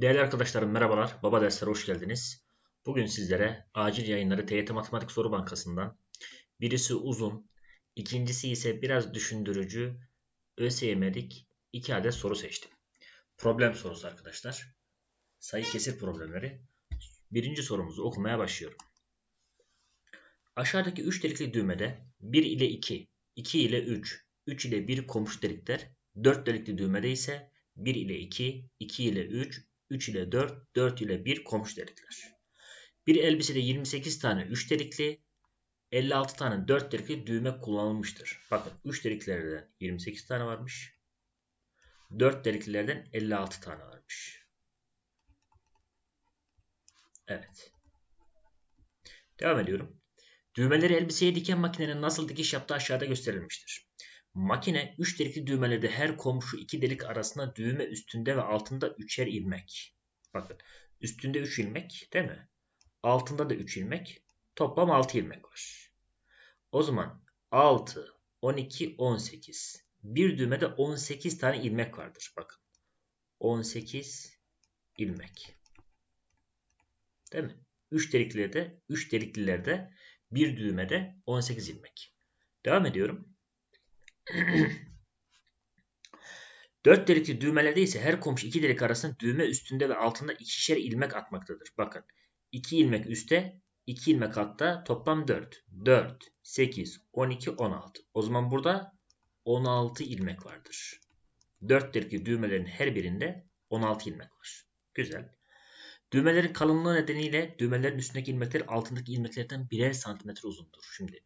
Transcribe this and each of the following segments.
Değerli arkadaşlarım merhabalar. Baba derslere hoş geldiniz. Bugün sizlere acil yayınları TYT Matematik Soru Bankası'ndan birisi uzun, ikincisi ise biraz düşündürücü ÖSYM'lik iki adet soru seçtim. Problem sorusu arkadaşlar. Sayı kesir problemleri. Birinci sorumuzu okumaya başlıyorum. Aşağıdaki 3 delikli düğmede 1 ile 2, 2 ile 3, 3 ile 1 komşu delikler, 4 delikli düğmede ise 1 ile 2, 2 ile 3, 3 ile 4, 4 ile 1 komşu delikler. Bir elbisede 28 tane 3 delikli, 56 tane 4 delikli düğme kullanılmıştır. Bakın 3 deliklerden 28 tane varmış. 4 deliklilerden 56 tane varmış. Evet. Devam ediyorum. Düğmeleri elbiseye diken makinenin nasıl dikiş yaptığı aşağıda gösterilmiştir. Makine 3 delikli düğmelerde her komşu 2 delik arasında düğme üstünde ve altında 3'er ilmek. Bakın üstünde 3 ilmek değil mi? Altında da 3 ilmek. Toplam 6 ilmek var. O zaman 6, 12, 18. Bir düğmede 18 tane ilmek vardır. Bakın. 18 ilmek. Değil mi? 3 deliklilerde, 3 deliklilerde bir düğmede 18 ilmek. Devam ediyorum. 4 delikli düğmelerde ise her komşu 2 delik arasında düğme üstünde ve altında ikişer ilmek atmaktadır. Bakın 2 ilmek üstte 2 ilmek altta toplam 4. 4, 8, 12, 16. O zaman burada 16 ilmek vardır. 4 delikli düğmelerin her birinde 16 ilmek var. Güzel. Düğmelerin kalınlığı nedeniyle düğmelerin üstündeki ilmekler altındaki ilmeklerden birer santimetre uzundur. Şimdi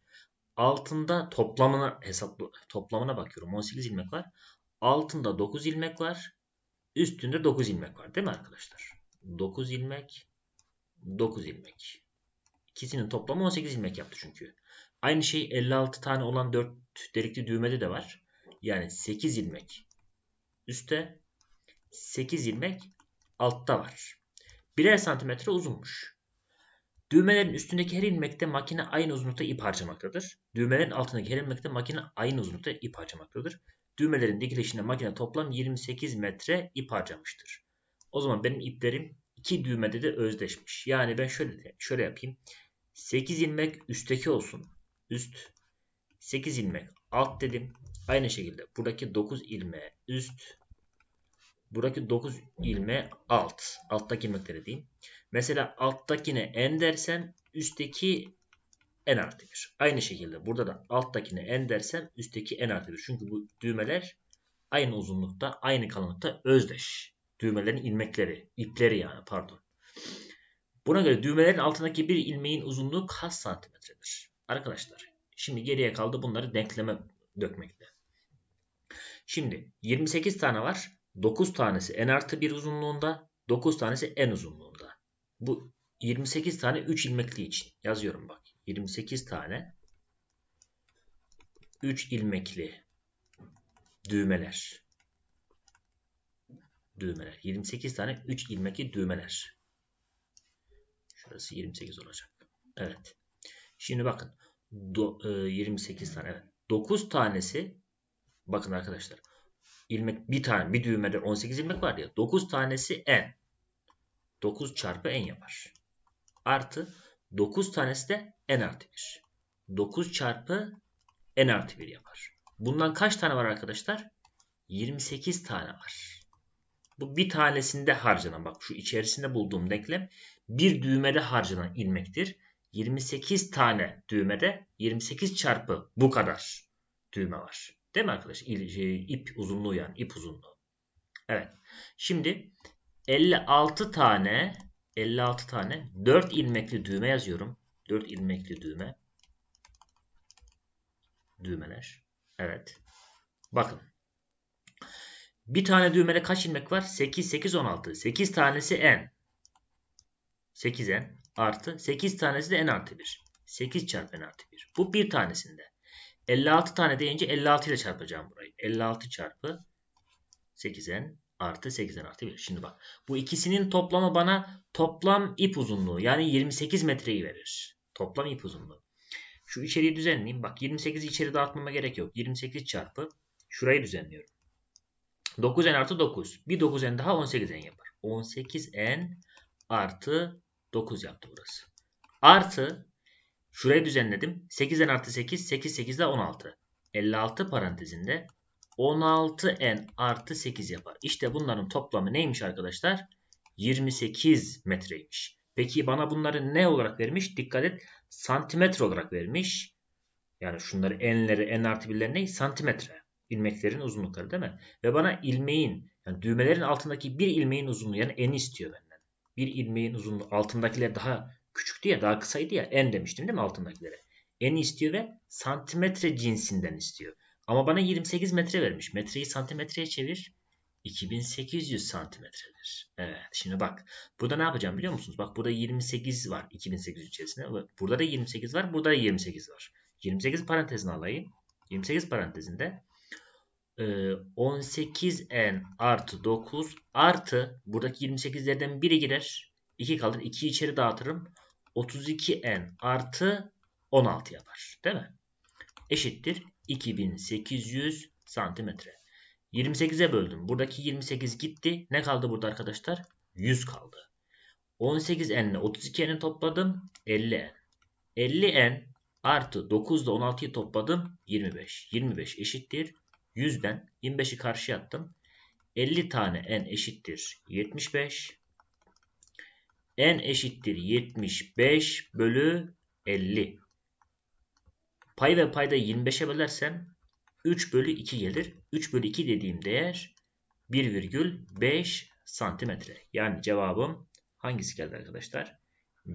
altında toplamına hesaplı toplamına bakıyorum. 18 ilmek var. Altında 9 ilmek var. Üstünde 9 ilmek var. Değil mi arkadaşlar? 9 ilmek 9 ilmek. İkisinin toplamı 18 ilmek yaptı çünkü. Aynı şey 56 tane olan 4 delikli düğmede de var. Yani 8 ilmek üstte 8 ilmek altta var. Birer santimetre uzunmuş. Düğmelerin üstündeki her ilmekte makine aynı uzunlukta ip harcamaktadır. Düğmelerin altındaki her ilmekte makine aynı uzunlukta ip harcamaktadır. Düğmelerin dikilişinde makine toplam 28 metre ip harcamıştır. O zaman benim iplerim iki düğmede de özdeşmiş. Yani ben şöyle şöyle yapayım. 8 ilmek üstteki olsun. Üst 8 ilmek alt dedim. Aynı şekilde buradaki 9 ilmeğe üst buradaki 9 ilme alt. Alttaki ilmekleri diyeyim. Mesela alttakine en dersem üstteki n artı 1. Aynı şekilde burada da alttakine n dersem üstteki n artı 1. Çünkü bu düğmeler aynı uzunlukta, aynı kalınlıkta özdeş. Düğmelerin ilmekleri, ipleri yani pardon. Buna göre düğmelerin altındaki bir ilmeğin uzunluğu kaç santimetredir? Arkadaşlar şimdi geriye kaldı bunları denkleme dökmekte. Şimdi 28 tane var. 9 tanesi n artı 1 uzunluğunda, 9 tanesi n uzunluğunda. Bu 28 tane 3 ilmekli için yazıyorum bak. 28 tane 3 ilmekli düğmeler. Düğmeler. 28 tane 3 ilmekli düğmeler. Şurası 28 olacak. Evet. Şimdi bakın. Do, e, 28 tane. Evet. 9 tanesi bakın arkadaşlar. İlmek bir tane bir düğmede 18 ilmek var ya. 9 tanesi n. 9 çarpı n yapar. Artı 9 tanesi de n artı 1. 9 çarpı n artı 1 yapar. Bundan kaç tane var arkadaşlar? 28 tane var. Bu bir tanesinde harcanan bak şu içerisinde bulduğum denklem bir düğmede harcanan ilmektir. 28 tane düğmede 28 çarpı bu kadar düğme var. Değil mi arkadaşlar? İp uzunluğu yani ip uzunluğu. Evet. Şimdi 56 tane 56 tane 4 ilmekli düğme yazıyorum. 4 ilmekli düğme. Düğmeler. Evet. Bakın. Bir tane düğmede kaç ilmek var? 8, 8, 16. 8 tanesi n. 8n artı 8 tanesi de n artı 1. 8 çarpı n artı 1. Bu bir tanesinde. 56 tane deyince 56 ile çarpacağım burayı. 56 çarpı 8n artı 8'den artı 1. Şimdi bak bu ikisinin toplamı bana toplam ip uzunluğu yani 28 metreyi verir. Toplam ip uzunluğu. Şu içeriği düzenleyeyim. Bak 28'i içeri dağıtmama gerek yok. 28 çarpı şurayı düzenliyorum. 9n artı 9. Bir 9n daha 18n yapar. 18n artı 9 yaptı burası. Artı şurayı düzenledim. 8n artı 8 8 8 de 16. 56 parantezinde 16n artı 8 yapar. İşte bunların toplamı neymiş arkadaşlar? 28 metreymiş. Peki bana bunları ne olarak vermiş? Dikkat et. Santimetre olarak vermiş. Yani şunları n'leri n artı birleri ne? Santimetre. İlmeklerin uzunlukları değil mi? Ve bana ilmeğin yani düğmelerin altındaki bir ilmeğin uzunluğu yani n istiyor benden. Bir ilmeğin uzunluğu altındakiler daha küçüktü ya daha kısaydı ya n demiştim değil mi altındakilere? N istiyor ve santimetre cinsinden istiyor. Ama bana 28 metre vermiş. Metreyi santimetreye çevir. 2800 santimetredir. Evet şimdi bak. Burada ne yapacağım biliyor musunuz? Bak burada 28 var 2800 içerisinde. Burada da 28 var. Burada da 28 var. 28 parantezine alayım. 28 parantezinde 18n e, artı 9 artı buradaki 28'lerden biri girer. 2 kalır. 2'yi içeri dağıtırım. 32n artı 16 yapar. Değil mi? Eşittir 2800 santimetre. 28'e böldüm. Buradaki 28 gitti. Ne kaldı burada arkadaşlar? 100 kaldı. 18n ile 32n'i topladım. 50n. 50n artı 9 ile 16'yı topladım. 25. 25 eşittir. 100'den 25'i karşıya attım. 50 tane n eşittir 75. n eşittir 75 bölü 50. Pay ve payda 25'e bölersem 3 bölü 2 gelir. 3 bölü 2 dediğim değer 1,5 santimetre. Yani cevabım hangisi geldi arkadaşlar?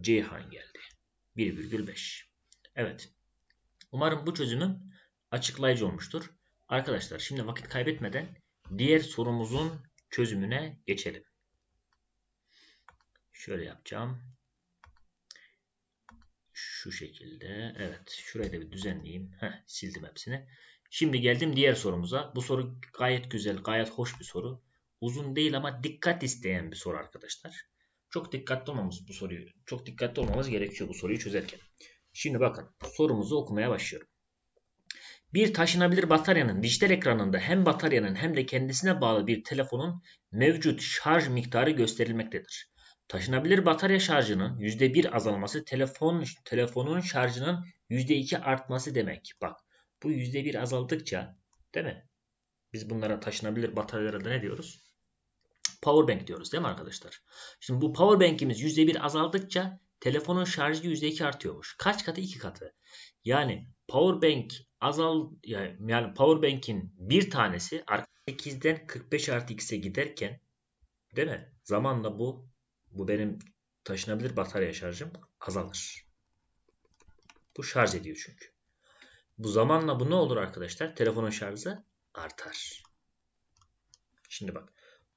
Ceyhan geldi. 1,5. Evet. Umarım bu çözümüm açıklayıcı olmuştur. Arkadaşlar şimdi vakit kaybetmeden diğer sorumuzun çözümüne geçelim. Şöyle yapacağım. Şu şekilde. Evet. Şurayı da bir düzenleyeyim. Heh, sildim hepsini. Şimdi geldim diğer sorumuza. Bu soru gayet güzel, gayet hoş bir soru. Uzun değil ama dikkat isteyen bir soru arkadaşlar. Çok dikkatli olmamız bu soruyu. Çok dikkatli olmamız gerekiyor bu soruyu çözerken. Şimdi bakın sorumuzu okumaya başlıyorum. Bir taşınabilir bataryanın dijital ekranında hem bataryanın hem de kendisine bağlı bir telefonun mevcut şarj miktarı gösterilmektedir. Taşınabilir batarya şarjının %1 azalması telefon telefonun şarjının %2 artması demek. Bak bu %1 azaldıkça değil mi? Biz bunlara taşınabilir bataryalara da ne diyoruz? Power bank diyoruz değil mi arkadaşlar? Şimdi bu power bank'imiz %1 azaldıkça telefonun şarjı %2 artıyormuş. Kaç katı? 2 katı. Yani power bank azal yani, power bank'in bir tanesi 8'den 45 artı x'e giderken değil mi? Zamanla bu bu benim taşınabilir batarya şarjım azalır. Bu şarj ediyor çünkü. Bu zamanla bu ne olur arkadaşlar? Telefonun şarjı artar. Şimdi bak.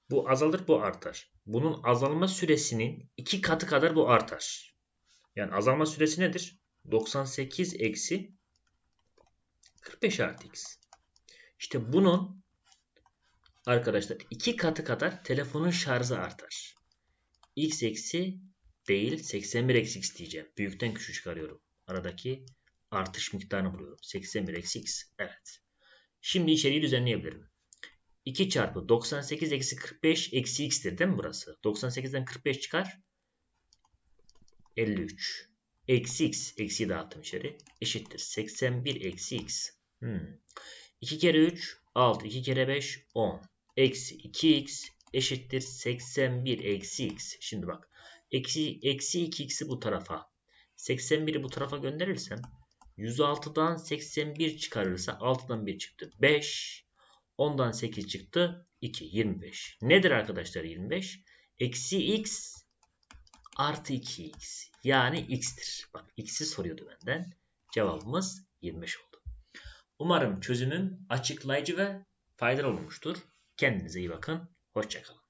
Bu azalır bu artar. Bunun azalma süresinin iki katı kadar bu artar. Yani azalma süresi nedir? 98 eksi 45 artı x. İşte bunun arkadaşlar iki katı kadar telefonun şarjı artar. X eksi değil 81 eksi x diyeceğim. Büyükten küçük çıkarıyorum. Aradaki artış miktarını buluyorum. 81 eksi x. Evet. Şimdi içeriği düzenleyebilirim. 2 çarpı 98 eksi 45 eksi x'tir değil mi burası? 98'den 45 çıkar. 53. Eksi x. Eksiyi dağıttım içeri. Eşittir. 81 eksi x. Hmm. 2 kere 3 6. 2 kere 5 10. Eksi 2x eşittir 81 eksi x. Şimdi bak. Eksi, eksi 2x'i bu tarafa. 81'i bu tarafa gönderirsem 106'dan 81 çıkarırsa 6'dan 1 çıktı. 5. 10'dan 8 çıktı. 2. 25. Nedir arkadaşlar 25? Eksi x artı 2x. Yani x'tir. Bak x'i soruyordu benden. Cevabımız 25 oldu. Umarım çözümüm açıklayıcı ve faydalı olmuştur. Kendinize iyi bakın. Hoşçakalın.